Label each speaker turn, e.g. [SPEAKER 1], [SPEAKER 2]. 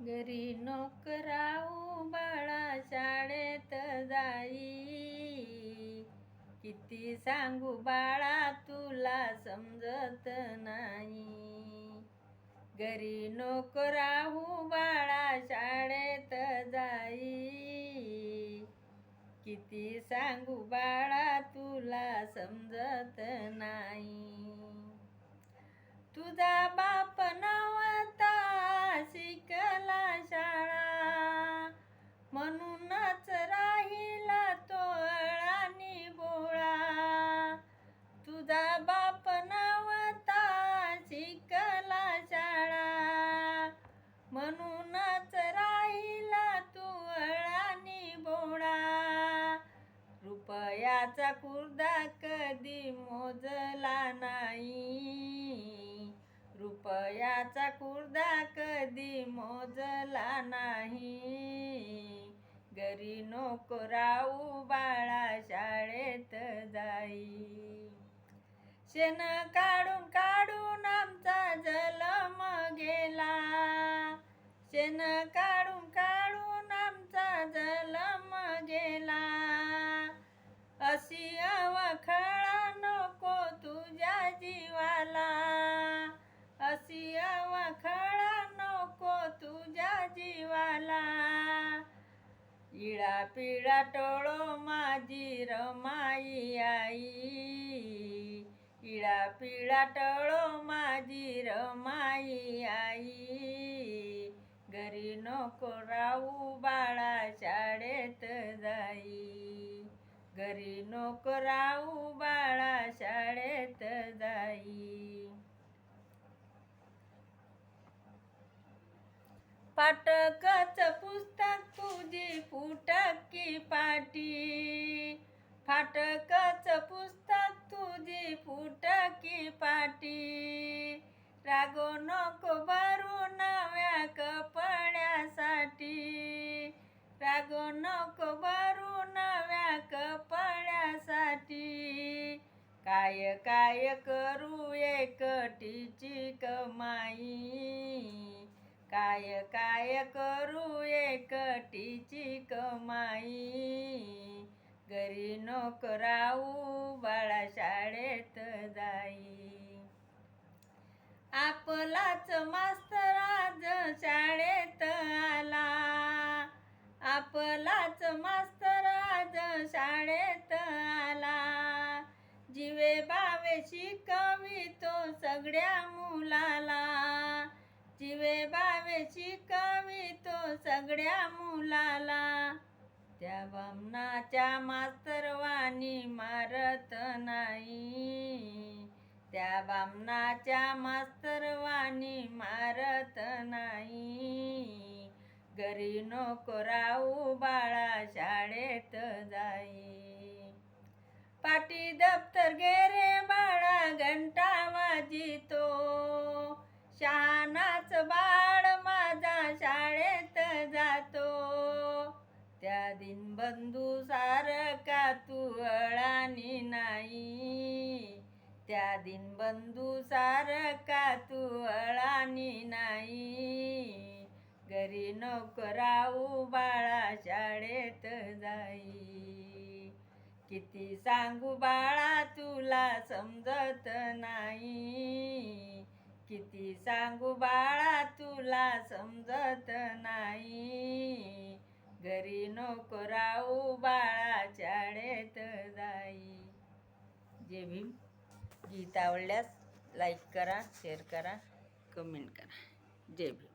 [SPEAKER 1] घरी नोकराऊ बाळा शाळेत जाई. किती सांगू बाळा तुला समजत नाही. घरी नोकराहू बाळा शाळेत जाई. किती सांगू बाळा तुला समजत नाही. त्याचा कुर्दा कधी मोजला नाही. रुपयाचा कुर्दा कधी मोजला नाही. घरी नको बाळा शाळेत जाई. शेण काढून काढून आमचा जलम गेला. शेण का अवखळा नको तुझ्या जीवाला. अशी अवखळा नको तुझ्या जीवाला. इळा पिळा टोळो माझी रमाई आई. इळा पिळा टळो माझी रमाई आई. घरी नको राहू बाळा शाळेत जाई. घरी नोकराऊ बाळा शाळेत जाई. फाटकच पुस्तक तुझी फुटकी पाटी. फाटकच पुस्तक तुझी फुटकी पाटी. रागो नको भरू नव्या कपड्यासाठी. रागो नको काय काय करू एकटीची कमाई? काय काय करू एकटीची कमाई? घरी नोकराऊ बाळा शाळेत जाई. आपलाच मास्तर आज शाळेत आला. आपलाच मास्तर शिकवितो सगळ्या मुलाला. जिवे बावे शिकवितो सगळ्या मुलाला. त्या बामनाच्या मास्तरवानी मारत नाही. त्या बामनाच्या मास्तरवानी मारत नाही. घरी नको राहू बाळा शाळेत जाई. पाटी दप्तर गेरे बाळा घंटा वाजितो. शहाणाच बाळ माझा शाळेत जातो. त्या दिनबंधू सारखा तू अळानी नाही. त्या दिनबंधू सारखा तू अळानी नाही. घरी नोकराऊ बाळा शाळेत जाई. किती सांगू बाळा तुला समजत नाही. किती सांगू बाळा तुला समजत नाही. घरी नको राहू बाळा शाळेत जाई. जे भीम. गीत आवडल्यास लाईक करा शेअर करा कमेंट करा. जय भीम.